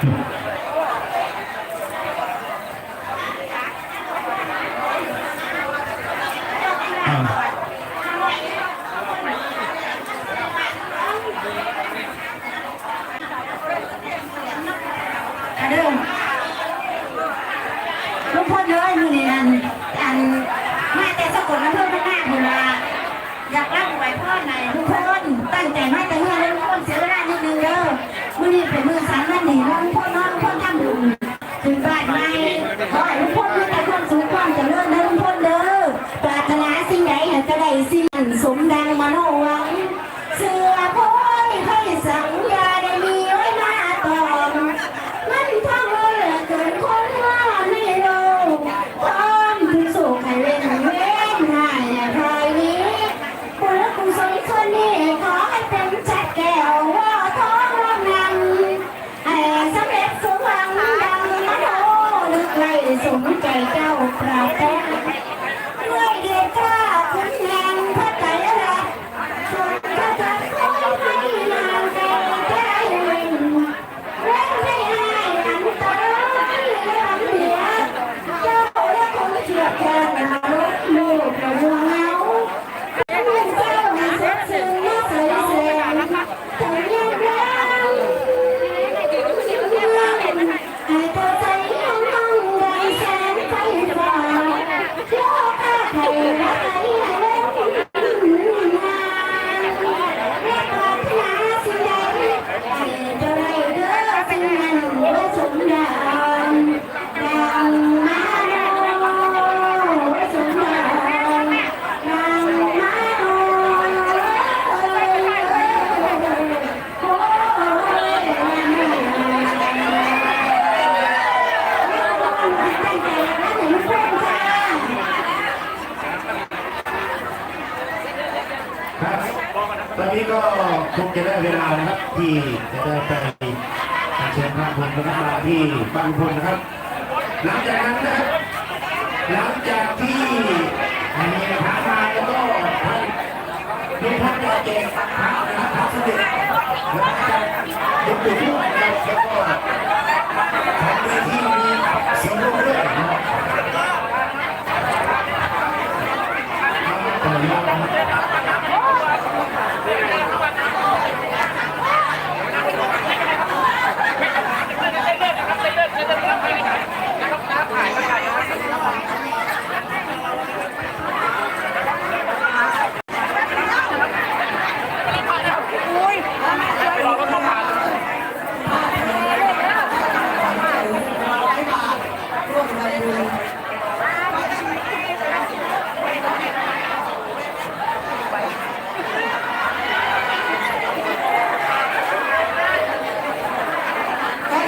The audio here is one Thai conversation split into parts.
อ่าอันเดิมลุงพลเยมือนี่อันอันมาแต่สะกดน้ำเพิ่มมากๆเวลาอยากรับไหวพ่อไหนลุงพลตั้งใจมาแต่เมื่อลุงพลเสียเวลานิดนึงเด้อ มื่อนี้เป็นมือสามวันนี่ลุงพ่นอน้องพลทำบุญถึงบ้านใหม่ขอให้ลุงพลมีแต่ความสุขความเจริญนะลุงพลเด้อปรารถนาสิ่งใดให้จะได้สิ่งนั้นสมดังมโนวา คงจะได้เวลานะครับ ที่จะได้ไปเชิญพระพลนะครับมาที่บางพลนะครับ หลังจากนั้นนะครับ หลังจากที่มีพระมาแล้วก็ท่านลุงพันธ์ก็แจกพระนะครับพระเสด็จแล้วก็จะยกตัวด้วยแล้วก็ทำเวทีมีเสียงร่วมด้วยนะครับขออนุญาตนะครับ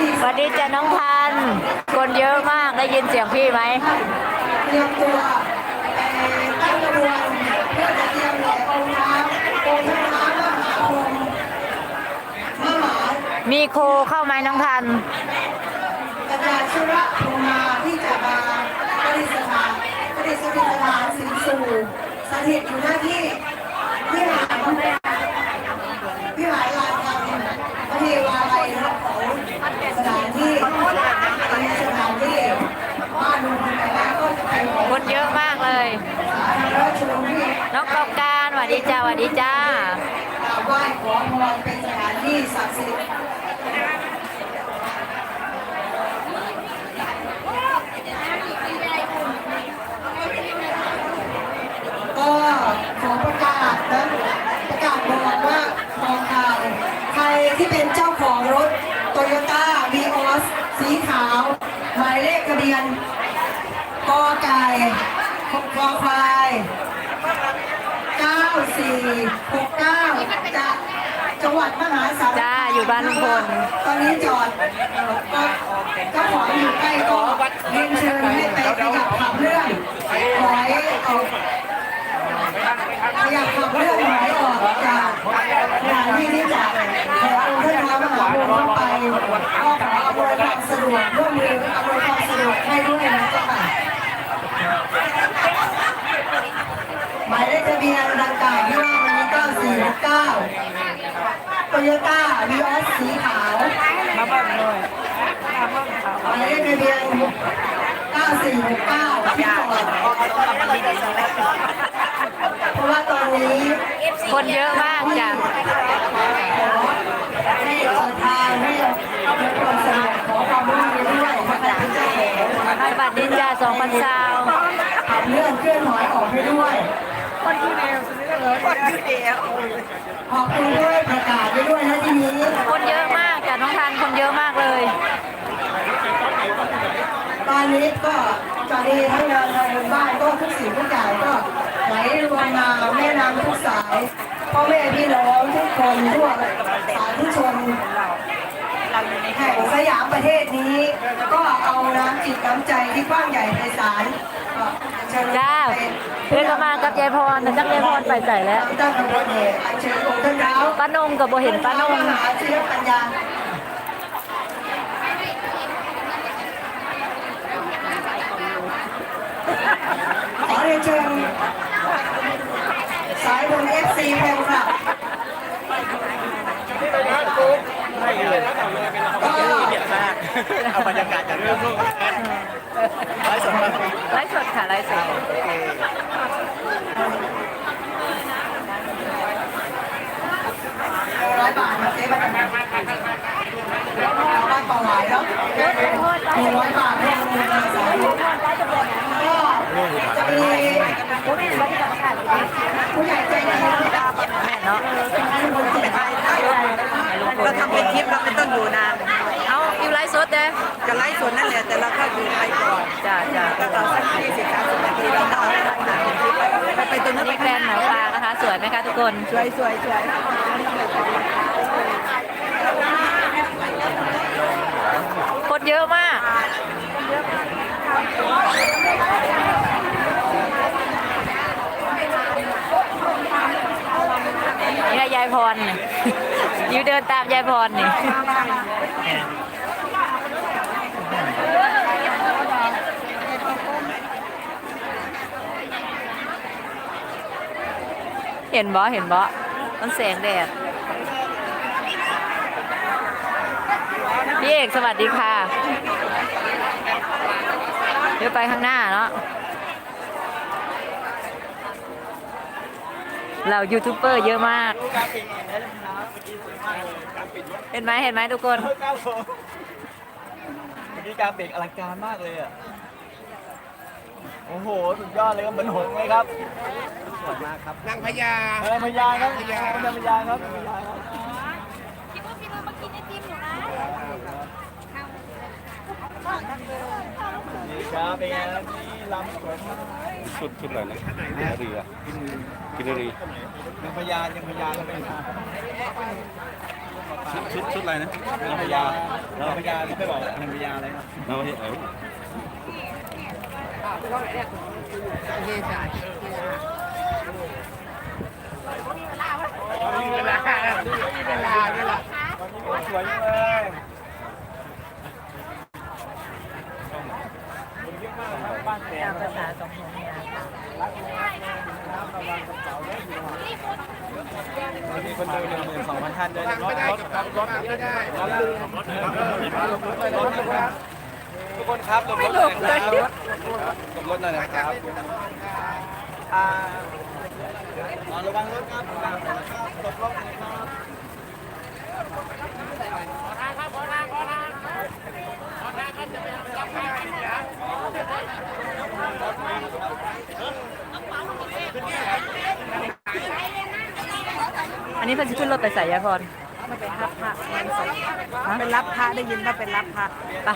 ส วัสดีจ้ะน้องพัน คนเยอะมากได้ยินเสียงพี่ไหมเตรียมตัวตั้งขบวนเพื่อจะเตรียมแห่องค์น้ำองค์น้ำมหาพรหมมหามีโคเข้าไหมน้องพันธุ์กัญญาชุระพรหมาที่จะมาประดิษฐานประดิษฐานสิงสู่สถิตอยู่หน้าที่วิหารวิหารลานธรรมพระเทวาลัยนะครับของสถานที่เป็นสถานที่บ้านลุงพลแต่ก็จะเป็นของ คนเยอะมากเลย สาธารณชนที่ น้องกอบการสวัสดีจ้าสวัสดีจ้า กราบไหว้ขอพรเป็นสถานที่ศักดิ์สิทธิ์ก็ขอประกาศนะประกาศบอกว่าขอข่าวใครที่เป็นเจ้าของรถโตโยต้าวีออสสีขาว หมายเลขทะเบียนกอไก่ค อควาย9469จากจังหวัดมหาสารจ้าอยู่บ้านลุงพล ตอนนี้จอดเอ่อก็เจ้าของอยู่ใกล้ก็เรียนเชิญให้ไปขยับขับเรื่องถอยออกขยับขับเรื่องถอยออกจากสถานที่ที่จะแห่องค์พระธรรมมหาพรหมเข้าไปก็ขออำนวยความสะดวกร่วมมืออำนวยความสะดวกให้ด้วยนะเจ้าค่ะ หมายเลขทะเบียนดังกล่าวที่ว่าวันนี้ก็469โตโยต้าวีออสสีขาวมาบอกหน่อยหมายเลขทะเบียน9469ที่ก่อนเพราะว่าตอนนี้คนเยอะมากจ้ะให้เปิดทางให้เอาเป็นคนสนุกขอความร่วมมือด้วยนะคะที่จะแข่งให้บัตรนินจาสองพันซาวทำเรื่องเคลื่อนถอยออกให้ด้วย ขอบคุณด้วยประกาศไปด้วยนะทีนี้คนเยอะมากจ้ะน้องทันคนเยอะมากเลย ตอนนี้ก็ตอนนี้ทั้งงานทางหมู่บ้านก็ทุกสิ่งทุกอย่างก็ไหลรวมมาแม่น้ำทุกสายพ่อแม่พี่น้องทุกคนทั่วสาธุชนแห่งสยามประเทศนี้ ก็เอาน้ำจิตน้ำใจที่กว้างใหญ่ไพศาลก็เชิญจ้า เพื่อมากับยายพรแต่จักยายพรไปใส่แล้วป้านงกับโบเห็นป้านงขอเรียนเชิญสายบุญเอฟซีเพลค่ะ แฟนคลับก็เอาบรรยากาศจากเรื่องพวกไลฟ์สดไลฟ์สดค่ะไลฟ์สดร้อยบาทมาเจ๊บ้านบ้านต่อหลายแล้วหนึ่งร้อยบาทรวมมูลค่าสายบุญก็จะมีผู้ใหญ่ใจดีนแม่เนาะ ทำเป็นคลิปเราไม่ต้องอยู่นานเอาอยู่ไลฟ์สดเด้จะไลฟ์สดนั่นแหละแต่เราก็อยู่ไปก่อนจ้าจ้าก็ตอนสักยี่สิบสามสิบนาทีเราก็เอาไปถ่ายเป็นคลิปไปไปตรงนั้นนี่แกรนหนังปลานะคะ สวยไหมคะทุกคน สวยสวยสวยคนเยอะมากนี่ค่ะยายพรนี่ยู ยูเดินตามยายพรนี่เห็นบ่เห็นบ่มันแสงแดด พี่เอกสวัสดีค่ะ เดี๋ยวไปข้างหน้าเนาะ เรายูทูบเบอร์เยอะมาก เห็นไหมเห็นไหมทุกคนครับผมเมื่อกี้การเบรกอลังการมากเลยอะ โอ้โห สุดยอดเลยครับเหมือนหงส์เลยครับสวยมากครับนางพญาเออพญาครับพญานางพญาครับนางพญาครับนี่ครับเป็นไงครับนี่ลำสวยมากชุดชุดอะไรนะกินรีอะ กินรีนางพญานางพญานางพญาชุดชุดชุดอะไรนะนางพญานางพญาไม่บอกนางพญาอะไรครับเอาให้เอาสวยมากเลยบ้านแตกภาษาสองหัว มีคนดูหนึ่งหมื่นสองพันท่านด้วยรถรถรถรถไม่ได้รถรถรถนะครับทุกคนครับลงรถหน่อยครับลงรถหน่อยนะครับอ่าระวังรถครับระวังรถครับหลบรถหน่อยครับ นนี้เพิ่นจะขึ้นรถไปใส่ยายพรมาไปรับพระงานศพไปรับพระได้ยินว่าไปรับพระไป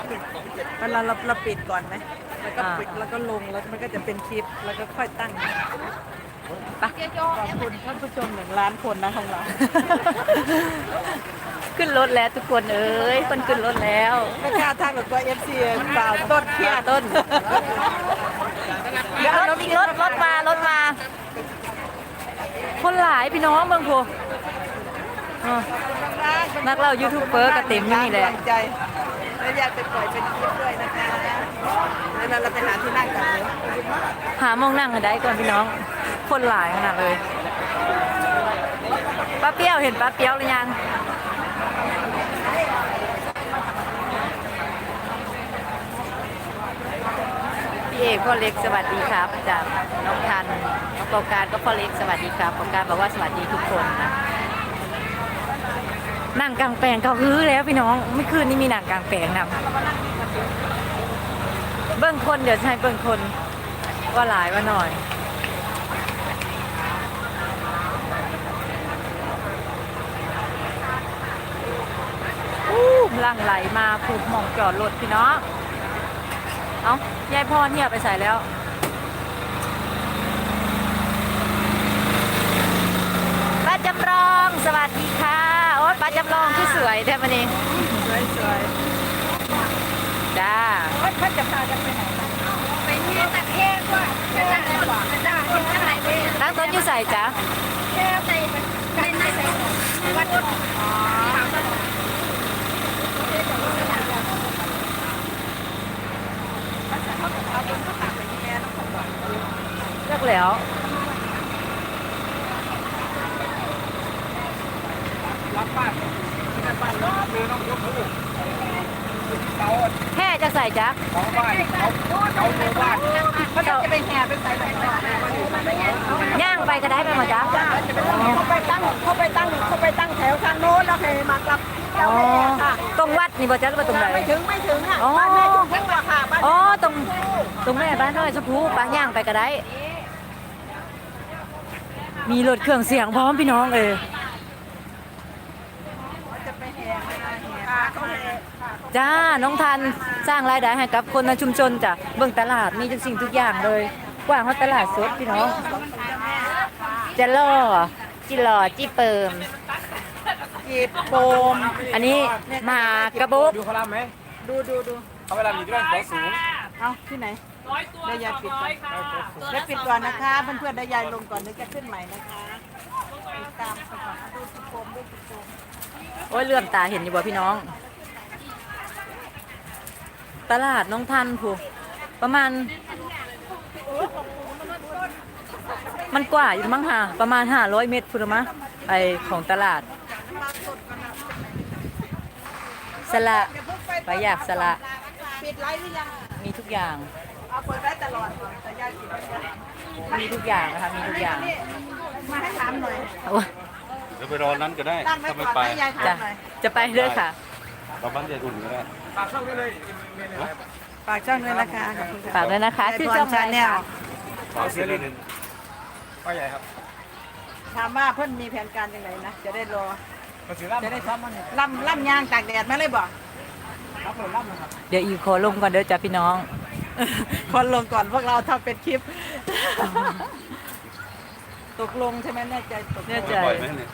เวลาเราเราปิดก่อนไหมแล้วก็อ่าปิดแล้วก็ลงแล้วมันก็จะเป็นคลิปแล้วก็ค่อยตั้งไปขอบคุณท่านผู้ชมหนึ่งล้านคนนะของเรา ขึ้นรถแล้วทุกคนเอ้ยคนขึ้นรถแล้วไม่กล้าทักกับตัวเอฟซีเปล่าต้นเครียดต้นเดี๋ยวรถรถรถมารถมา คนหลายพี่น้องเมืองโพ อะนักเล่ายูทูบเบอร์กระติ๋มนี่แหละกำงใจแล้วอยากไปปล่อยเป็นคลิปด้วยนะคะแล้วเราไปหาที่นั่งกันเลยหามองนั่งกันได้ก่อนพี่น้อง คนหลายขนาดเลยป้าเปี้ยวเห็นป้าเปี้ยวหรือยังเอกพ่อเล็กสวัสดีครับจากน้องทันน้องกองการก็พ่อเล็กสวัสดีครับกองการบอกว่าสวัสดีทุกคนนะ หนังกลางแปลงเขาฮือแล้วพี่น้องไม่คืนนี้มีหนังกลางแปลงนะเบิ้งคนเดี๋ยวให้เบิ้งคนว่าหลายว่าหน่อยอู้ลังไหลมาผูกหมองจอดรถพี่น้อง เอายายพ่อเนี่ยไปใส่แล้วป้าจำลองสวัสดีค่ะ โอ๊ยป้าจำลองคือสวยแท้มันนี้สวยสวยจ้าๆท่านจะพากันไปไหนไปที่ตะแคงว่าจะได้หรอจะได้จะได้ไปตั้งต้นอยู่ใส่จ้ะแค่ไปไปในวัดอ๋อเลือกแล้วรับบ้าน แค่จะใส่จ้ะของบ้านเขาเขาเมือบ้านเขาจะไปแห่ไปใส่ไหนต่อย่างไปก็ได้ไปหมดจ้ะเขาไปตั้งเขาไปตั้งเขาไปตั้งแถวทางโน้นแล้วให้มากลับอ๋อตรงวัดนี่บ่จ้ะหรือว่าตรงไหนไม่ถึงไม่ถึงอะอ๋อบ้านแม่ถึงทั้งราคาบ้านอ๋อตรงตรงแม่บ้านน้อยชมพูป้าย่างไปก็ได้มีรถเครื่องเสียงพร้อมพี่น้องเออ จะไปแห่แห่เขาแห่ จ้า น้องทันสร้างรายได้ให้กับคนในชุมชนจ้ะ เบื้องตลาดมีทุกสิ่งทุกอย่างเลย กว้างเขาตลาดสดพี่น้องจะล่อจิหล่อจิเปิมจีบโปมอันนี้มากระบุกดูเขาลำไหมดูดูดูเขาเวลามีด้วยของสูงเอาที่ไหนได้ยายปิดก่อนได้ปิดก่อนนะคะเพื่อนๆได้ยายลงก่อนนึกจะขึ้นใหม่นะคะติดตามไปก่อนดูสิโปมดูสิโปมโอ้ยเลื่อมตาเห็นอยู่บ่พี่น้อง ตลาดน้องทันผูประมาณ มันกว่าอยู่มั้งค่ะ ประมาณ500เมตรพูดมะไอของตลาด สละไปอยากสละ ปิดไลฟ์หรือยังมีทุกอย่าง เอาเปิดได้ตลอดก่อนแต่ยายปิดไว้ยังมีทุกอย่างนะคะ มีทุกอย่างมาให้ถามหน่อยโอ้ยเดี๋ยวไปรอนั้นก็ได้ตั้งไว้ถ้าไม่ก่อนไปให้ยายถาจะมหน่อย จะไปเลยค่ะ เราบ้านยายอุ่นก็ได้ปากช่องได้เลย ฝากช่องด้วยนะคะขอบคุณค่ะฝากด้วยนะคะชื่อช่องชาอะไรแนลคะฝากเสียลินป้าใหญ่ครับถามว่าเพิ่นมีแผนการยังไงนะ จะได้รอ มาถือล่ำจะได้ทำมันเนี่ยล่ำล่ำยางตากแดดมาเลยบอกครับผมล่ำนะครับเดี๋ยวอีกขอลงก่อนเด้อจ้ะพี่น้อง คนลงก่อนพวกเราทำเป็นคลิป ตกลงใช่ไหมแน่ใจตกลงแน่ใจปล่อยไหมเนี่ย